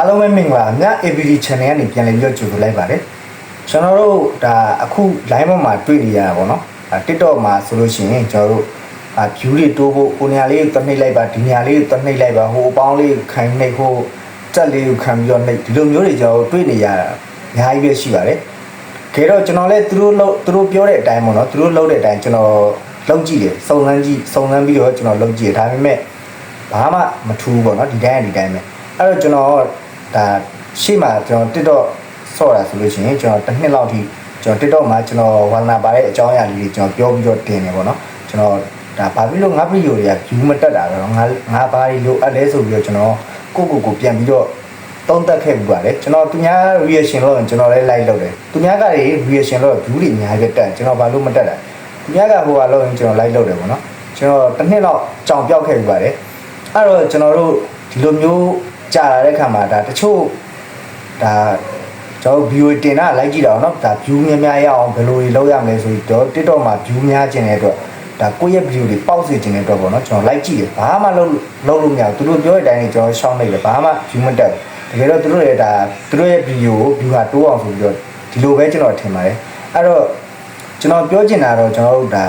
အားလုံးပဲမင်္ဂလာမြ ABD channel ကနေပြန်လည်ပြီးတော့ကြိုဆိုလိုက်ပါတယ်ကျွန်တော်တို့ဒါအခု line ပေါ်မှာတွေ့နေရတာပေါ့နော်ဒါ TikTok မှာဆိုလို့ရှိရင်ကျွန်တော်တို့အာ view တွေတိုးဖို့ကိုနေရာလေးကိုတွနှိပ်လိုက်ပါဒီနေရာလေးကိုတွနှိပ်လိုက်ပါဟိုအပေါင်းလေးကိုခံနှိပ်ဟိုတက်လေးကိုခံပြီးတော့နှိပ်ဒီလိုမျိုးတွေကျွန်တော်တို့တွေ့နေရတာအများကြီးပဲရှိပါတယ်ခေတော့ကျွန်တော်လည်းသူတို့လို့သူတို့ပြောတဲ့အတိုင်းပေါ့နော်သူတို့လုပ်တဲ့အတိုင်းကျွန်တော်လုပ်ကြည့်တယ်စုံစမ်းကြည့်စုံစမ်းပြီးတော့ကျွန်တော်လုပ်ကြည့်တယ်ဒါပေမဲ့ဘာမှမထူးဘူးပေါ့နော်ဒီတိုင်းကဒီတိုင်းပဲအဲ့တော့ကျွန်တော် ဒါရှေ့မှာကျွန်တော် TikTok ဆော့တာဆိုလို့ရှိရင်ကျွန်တော်တစ်နှစ်လောက်ထိကျွန်တော် TikTok မှာကျွန်တော်ဝါနာပါတဲ့အကြောင်းအရာလေးတွေကျွန်တော်ပြောပြီးတော့တင်နေပေါ့နော်ကျွန်တော်ဒါဘာဖြစ်လို့ငါဗီဒီယိုတွေက view မတက်တာတော့ငါငါဘာလို့အပ်လဲဆိုပြီးတော့ကျွန်တော်ကိုကိုကိုပြန်ပြီးတော့တုံးတက်ခဲ့ပြီးပါတယ်ကျွန်တော်သူများ reaction လို့ကျွန်တော်လည်း like လုပ်တယ်သူများကတွေ reaction လို့ view တွေအများကြီးတက်ကျွန်တော်ဘာလို့မတက်တာသူများကဟိုကလို့ရင်ကျွန်တော် like လုပ်တယ်ပေါ့နော်ကျွန်တော်တစ်နှစ်လောက်ကြောင်ပြောက်ခဲ့ပြီးပါတယ်အဲ့တော့ကျွန်တော်တို့ဒီလိုမျိုး ကြာလာတဲ့ခါမှာဒါတချို့ဒါကျွန်တော် view တင်တာလိုက်ကြည့်တာအောင်เนาะဒါ view များများရအောင်ဘယ်လိုတွေလုပ်ရမလဲဆိုပြီးတော့ TikTok မှာ view များကျင်တဲ့အတွက်ဒါကိုယ့်ရဲ့ view တွေပေါက်စေခြင်းတဲ့အတွက်ပေါ့เนาะကျွန်တော်လိုက်ကြည့်တယ်ဘာမှလုပ်လုပ်လို့မရဘူးသူတို့ပြောတဲ့အတိုင်းကျွန်တော်ရှောင်းလိုက်တယ်ဘာမှ view မတက်ဘူးတကယ်တော့သူတို့ရဲ့ဒါသူတို့ရဲ့ video ကို view ဟာတိုးအောင်ဆိုပြီးတော့ဒီလိုပဲကျွန်တော်ထင်ပါတယ်အဲ့တော့ကျွန်တော်ပြောချင်တာတော့ကျွန်တော်တို့ဒါ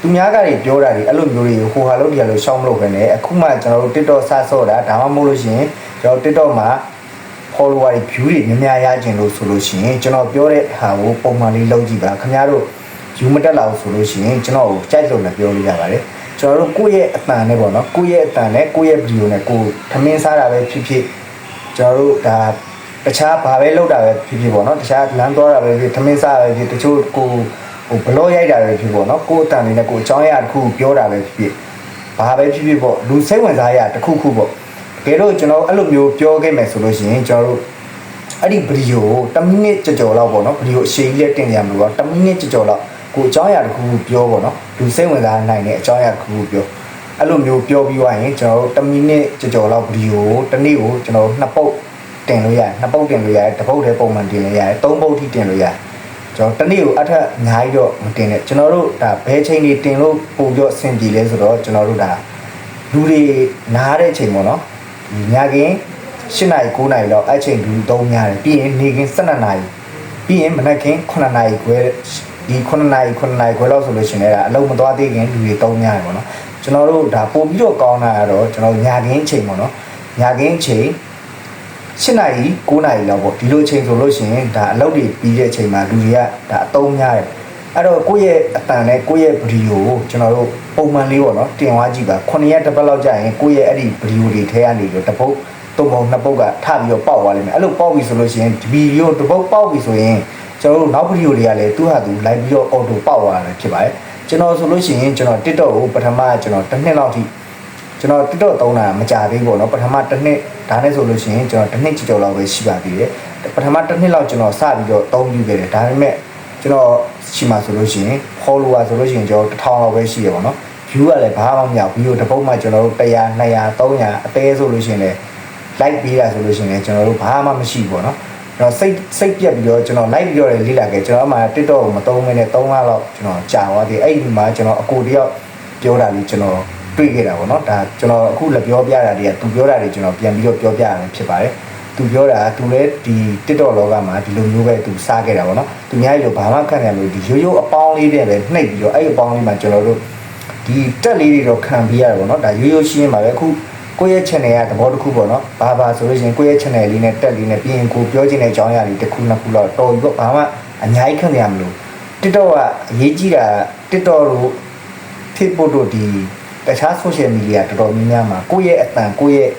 သူများကတွေပြောတာတွေအဲ့လိုမျိုးတွေဟိုဟာလို့ဒီဟာလို့ရှောင်းမလို့ပဲねအခုမှကျွန်တော်တို့ TikTok စဆော့တာဒါမှမဟုတ်လို့ရှိရင်ကျွန်တော် TikTok မှာ follower တွေ view တွေများများရကျင်လို့ဆိုလို့ရှိရင်ကျွန်တော်ပြောတဲ့ဟာကိုပုံမှန်လေးလုပ်ကြည့်ပါခင်ဗျားတို့ view မတက်လာဘူးဆိုလို့ရှိရင်ကျွန်တော်ကိုကြိုက်လို့လည်းပြောလို့ရပါတယ်ကျွန်တော်တို့ကိုယ့်ရဲ့အတန်နဲ့ပေါ့နော်ကိုယ့်ရဲ့အတန်နဲ့ကိုယ့်ရဲ့ video နဲ့ကိုယ်ထမင်းစားတာပဲဖြစ်ဖြစ်ကျွန်တော်တို့ဒါတခြားဘာပဲလုပ်တာပဲဖြစ်ဖြစ်ပေါ့နော်တခြားလမ်းသွားတာပဲဖြစ်ထမင်းစားတာပဲဖြစ်တချို့ကို ဟိုဘလော့ရိုက်တာပဲဖြစ်ပေါ့နော်ကိုယ့်အတန်လေးနဲ့ကိုယ်အကြောင်းအရာတစ်ခုပြောတာပဲဖြစ်ဖြစ်ဘာပဲဖြစ်ဖြစ်ပေါ့လူစိတ်ဝင်စားရတစ်ခုခုပေါ့တကယ်လို့ကျွန်တော်အဲ့လိုမျိုးပြောခဲ့မယ်ဆိုလို့ရှိရင်ကျွန်တော်တို့အဲ့ဒီဗီဒီယိုကို10မိနစ်ကြော်ကြော်လောက်ပေါ့နော်ဗီဒီယိုအရှိကြီးလက်တင်ရမလို့တော့10မိနစ်ကြော်ကြော်လောက်ကိုအကြောင်းအရာတစ်ခုခုပြောပေါ့နော်လူစိတ်ဝင်စားနိုင်တဲ့အကြောင်းအရာတစ်ခုခုပြောအဲ့လိုမျိုးပြောပြီးွားရင်ကျွန်တော်တို့10မိနစ်ကြော်ကြော်လောက်ဗီဒီယိုကိုတစ်နေ့ကိုကျွန်တော်နှစ်ပုတ်တင်လို့ရတယ်နှစ်ပုတ်တင်လို့ရတယ်တစ်ပုတ်တည်းပုံမှန်တင်လို့ရတယ်သုံးပုတ်ထိတင်လို့ရတယ် ကျွန်တော်တစ်နေ့ကိုအထက်အများကြီးတော့မတင်နဲ့ကျွန်တော်တို့ဒါဘဲချိန်တွေတင်လို့ပုံပြအဆင်ပြေလဲဆိုတော့ကျွန်တော်တို့ဒါလူတွေနားတဲ့ချိန်ပေါ့နော်ဒီညကင်း8နာရီ9နာရီလောက်အဲ့ချိန်လူသုံးများတယ်ပြီးရင်နေကင်း12နာရီပြီးရင်မနက်ခင်း9နာရီခွဲဒီ9နာရီ9နာရီခွဲလောက်ဆိုလို့ရှိရင်လည်းအလုံးမသွားသေးခင်လူတွေသုံးများတယ်ပေါ့နော်ကျွန်တော်တို့ဒါပို့ပြီးတော့ကောင်းတာကတော့ကျွန်တော်ညကင်းချိန်ပေါ့နော်ညကင်းချိန် 7နာရီ9နာရီလောက်ပေါ့ဒီလိုချိန်ဆိုလို့ရှိရင်ဒါအလုပ်တွေပြီးတဲ့အချိန်မှာလူတွေကဒါအသုံးများတယ်အဲ့တော့ကိုယ့်ရဲ့အတန်နဲ့ကိုယ့်ရဲ့ဗီဒီယိုကိုကျွန်တော်တို့ပုံမှန်လေးပေါ့နော်တင်သွားကြည့်ပါ9ရက်တစ်ပတ်လောက်ကြာရင်ကိုယ့်ရဲ့အဲ့ဒီဗီဒီယိုတွေထဲကနေပြီးတော့တစ်ပုတ်သုံးပုံနှစ်ပုတ်ကထပြီးတော့ပေါက်သွားလိမ့်မယ်အဲ့လိုပေါက်ပြီဆိုလို့ရှိရင်ဒီဗီဒီယိုတစ်ပုတ်ပေါက်ပြီဆိုရင်ကျွန်တော်တို့နောက်ဗီဒီယိုတွေကလည်းသူ့ဟာသူလိုက်ပြီးတော့အော်တိုပေါက်သွားတာဖြစ်ပါတယ်ကျွန်တော်ဆိုလို့ရှိရင်ကျွန်တော် TikTok ကိုပထမကျွန်တော်တစ်နှစ်လောက်ထိ ကျွန်တော် TikTok သုံးတာမကြသေးဘူးပေါ့နော်ပထမတစ်နှစ်ဒါနဲ့ဆိုလို့ရှိရင်ကျွန်တော်တစ်နှစ်ကျော်လောက်ပဲရှိပါသေးတယ်ပထမတစ်နှစ်လောက်ကျွန်တော်စပြီးတော့သုံးယူခဲ့တယ်ဒါပေမဲ့ကျွန်တော်ရှိမှဆိုလို့ရှိရင် follower ဆိုလို့ရှိရင်ကျွန်တော်1000လောက်ပဲရှိရပါတော့ view ကလည်းဘာမှမမြောက် view တစ်ပုတ်မှကျွန်တော်တို့100 200 300အသေးဆိုလို့ရှိရင်လည်း like ပေးတာဆိုလို့ရှိရင်လည်းကျွန်တော်တို့ဘာမှမရှိဘူးပေါ့နော်ကျွန်တော်စိတ်စိတ်ပြက်ပြီးတော့ကျွန်တော် like ပြီးတော့လေ့လာခဲ့ကျွန်တော်အမှ TikTok ကိုမသုံးမနဲ့3လလောက်ကျွန်တော်ကြာသွားသေးအဲ့ဒီမှာကျွန်တော်အကိုတယောက်ပြောတာလေးကျွန်တော် တွေ့ခဲ့တာပေါ့နော်ဒါကျွန်တော်အခုလည်းပြောပြတာတွေကသူပြောတာတွေကျွန်တော်ပြန်ပြီးတော့ပြောပြရမယ်ဖြစ်ပါတယ်သူပြောတာသူလည်းဒီ TikTok လောကမှာဒီလိုမျိုးပဲသူစားခဲ့တာပေါ့နော်သူများကြီးလို့ဘာမှခံရမလို့ဒီရိုးရိုးအပေါင်းလေးတွေပဲနှိပ်ပြီးတော့အဲ့ဒီအပေါင်းလေးမှာကျွန်တော်တို့ဒီတက်လေးတွေတော့ခံပြီးရတယ်ပေါ့နော်ဒါရိုးရိုးရှင်းပါပဲအခုကိုယ့်ရဲ့ channel ကသဘောတစ်ခုပေါ့နော်ဘာဘာဆိုလို့ရှိရင်ကိုယ့်ရဲ့ channel လေးနဲ့တက်လေးနဲ့ပြီးရင်ကိုပြောချင်တဲ့အကြောင်းအရာတွေတစ်ခုနှစ်ခုလောက်တော်ပြီပေါ့ဘာမှအများကြီးခံရမလို့ TikTok ကအရေးကြီးတာ TikTok တို့ Facebook တို့ဒီ တခြား social media တော်တော်များများမှာကိုယ့်ရဲ့အတန်ကိုယ့်ရဲ့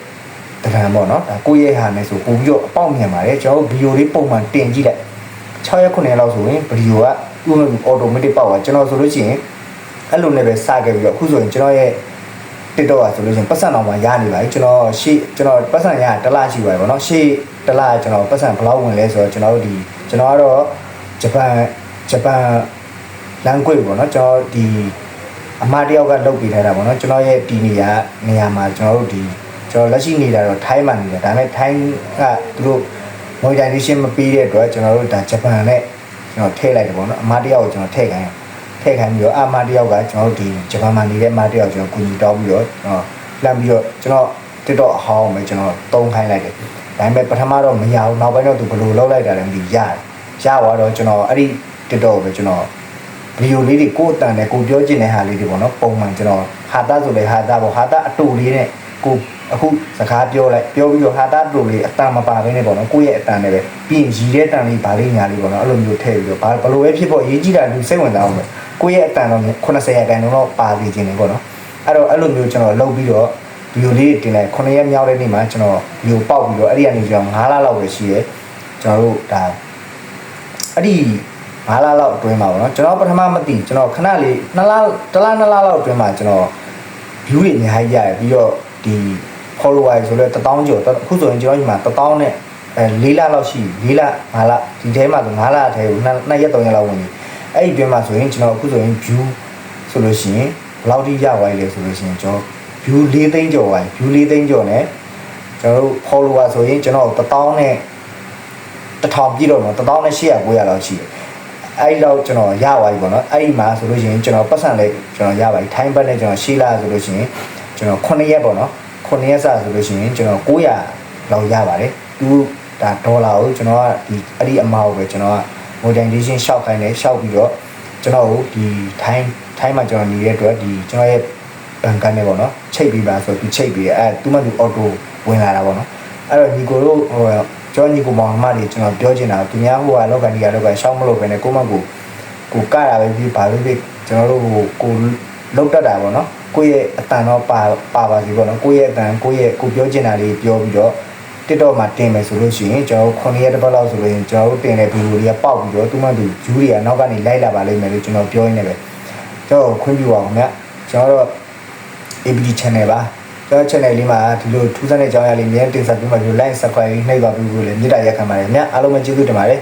တံတန်ပေါ့နော်ဒါကိုယ့်ရဲ့ဟာနဲ့ဆိုပို့ပြီးတော့အပေါက်မြန်ပါတယ်ကျွန်တော်ဗီဒီယိုလေးပုံမှန်တင်ကြည့်လိုက်6ရက်9ရက်လောက်ဆိုရင်ဗီဒီယိုကဥပမာ automatic ပေါက်သွားကျွန်တော်ဆိုလို့ရှိရင်အဲ့လိုနဲ့ပဲစခဲ့ပြီးတော့အခုဆိုရင်ကျွန်တော်ရဲ့ TikTok อ่ะဆိုလို့ရှိရင်ပတ်စံတော်မှာရနေပါပြီကျွန်တော်ရှေ့ကျွန်တော်ပတ်စံရတစ်လရှိပါပြီဗောနော်ရှေ့တစ်လကျွန်တော်ပတ်စံဘယ်လောက်ဝင်လဲဆိုတော့ကျွန်တော်တို့ဒီကျွန်တော်ကတော့ဂျပန်ဂျပန် language ဗောနော်ကျွန်တော်ဒီ အမတယောက်ကလုပ်ပေးထားတာဗောနော်ကျွန်တော်ရဲ့ဒီနေရာနေရာမှာကျွန်တော်တို့ဒီကျွန်တော်လက်ရှိနေတာတော့ထိုင်းမှာနေတာဒါပေမဲ့ထိုင်းကသူတို့ monetization မပေးတဲ့အတွက်ကျွန်တော်တို့ဒါဂျပန်နဲ့ကျွန်တော်ထည့်လိုက်တယ်ဗောနော်အမတယောက်ကိုကျွန်တော်ထည့်ခိုင်းတယ်ထည့်ခိုင်းပြီးတော့အမတယောက်ကကျွန်တော်တို့ဒီဂျပန်မှာနေတဲ့မတယောက်ကျွန်တော်ကူညီတောင်းပြီးတော့ကျွန်တော်လှမ်းပြီးတော့ကျွန်တော် TikTok အဟောင်းပဲကျွန်တော်တုံးခိုင်းလိုက်တယ်ဒါပေမဲ့ပထမတော့မရဘူးနောက်ပိုင်းတော့သူဘယ်လိုလုပ်လိုက်တာလဲမသိဘူးရတယ်ရသွားတော့ကျွန်တော်အဲ့ဒီ TikTok ကိုပဲကျွန်တော် ဗီဒီယိုလေးတွေကိုယ်အတန်နဲ့ကိုပြောချင်တဲ့ဟာလေးတွေပေါ့နော်ပုံမှန်ကျွန်တော်ဟာတာဆိုလေဟာတာပေါ့ဟာတာအတူလေးနဲ့ကိုအခုစကားပြောလိုက်ပြောပြီးတော့ဟာတာအတူလေးအတန်မပါဘဲနဲ့ပေါ့နော်ကိုယ့်ရဲ့အတန်နဲ့ပဲပြီးရင်ရည်တဲ့တန်လေးဗာလေးညာလေးပေါ့နော်အဲ့လိုမျိုးထည့်ပြီးတော့ဘာဘယ်လိုပဲဖြစ်ဖို့ရေးကြည့်တာလူစိတ်ဝင်စားအောင်ပဲကိုယ့်ရဲ့အတန်တော့80ရာခိုင်နှုန်းတော့ပါနေခြင်းနေပေါ့နော်အဲ့တော့အဲ့လိုမျိုးကျွန်တော်လုပ်ပြီးတော့ဗီဒီယိုလေးတင်လိုက်9ရက်မြောက်တဲ့နေ့မှာကျွန်တော်ဗီဒီယိုပေါက်ပြီးတော့အဲ့ဒီကနေကျွန်တော်9လလောက်ပဲရှိရဲကျွန်တော်တို့ဒါအဲ့ဒီ 9လလောက်အတွင်းမှာပေါ့နော်ကျွန်တော်ပထမမသိကျွန်တော်ခဏလေး2လတစ်လ2လလောက်အတွင်းမှာကျွန်တော် view တွေအများကြီးရတယ်ပြီးတော့ဒီ follower ဆိုတော့1000ကျော်အခုဆိုရင်ကျွန်တော်ညီမှာ1000နဲ့အဲ4လလောက်ရှိ4လ5လဒီထဲမှာဆို5လအထဲကို2ရက်3ရက်လောက်ဝင်ပြီအဲ့ဒီအတွင်းမှာဆိုရင်ကျွန်တော်အခုဆိုရင် view ဆိုလို့ရှိရင်ဘယ်လောက်ထိရသွားလဲဆိုလို့ရှိရင်ကျွန်တော် view 4သိန်းကျော်ပါ view 4သိန်းကျော်နဲ့ကျွန်တော်တို့ follower ဆိုရင်ကျွန်တော်1000နဲ့1000ပြည့်တော့မှာ1000နဲ့800 900လောက်ရှိတယ် အဲ့ဒီတော့ကျွန်တော်ရသွားပြီပေါ့နော်အဲ့ဒီမှာဆိုလို့ရှိရင်ကျွန်တော်ပတ်စံလေးကျွန်တော်ရပါပြီ time back နဲ့ကျွန်တော်ရှေးလာဆိုလို့ရှိရင်ကျွန်တော်9ရက်ပေါ့နော်9ရက်စဆိုလို့ရှိရင်ကျွန်တော်900လောက်ရပါတယ်သူဒါဒေါ်လာကိုကျွန်တော်ကဒီအဲ့ဒီအမားကိုပဲကျွန်တော်က modernization ရှောက်ခိုင်းတယ်ရှောက်ပြီးတော့ကျွန်တော်ကိုဒီ time time မှာကျွန်တော်နေတဲ့အတွက်ဒီကျွန်တော်ရဲ့ဘန်ကန်နဲ့ပေါ့နော်ချိတ်ပြီးပါဆိုသူချိတ်ပြီးတယ်အဲသူမှသူ auto ဝင်လာတာပေါ့နော်အဲ့တော့ညီကိုတို့ဟို ကျွန်တော်ညီကိုမောင်နှမတွေကျွန်တော်ပြောချင်တာသူများဟိုကလောက်ကန်ဒီကလောက်ကရှောက်မလို့ပဲနဲ့ကိုမကူကိုကရပဲပြီးပါလို့ပြီးကျွန်တော်တို့ဟိုကိုလောက်တတ်တာပေါ့နော်ကိုယ့်ရဲ့အတန်တော့ပါပါပါစီပေါ့နော်ကိုယ့်ရဲ့အတန်ကိုယ့်ရဲ့ကိုပြောချင်တာလေးပြောပြီးတော့ TikTok မှာတင်မယ်ဆိုလို့ရှိရင်ကျွန်တော်9ရက်တစ်ပတ်လောက်ဆိုလို့ရင်ကျွန်တော်တို့တင်တဲ့ဗီဒီယိုတွေကပေါက်ပြီးတော့သူမှသူဂျူးတွေကနောက်ကနေလိုက်လာပါလိမ့်မယ်လို့ကျွန်တော်ပြောရင်းနဲ့ပဲကျွန်တော်ခွင့်ပြုပါအောင်ခင်ဗျကျွန်တော်တို့ ABD channel ပါ ကျွန်တော် channel လေးမှာဒီလိုထူးဆန်းတဲ့အကြောင်းအရာလေးမြဲတင်ဆက်ပေးမှဒီလို like subscribe နှိပ်ပါပြီးလို့လည်းမေတ္တာရက်ခံပါတယ်ခင်ဗျအားလုံးပဲကျေးဇူးတင်ပါတယ်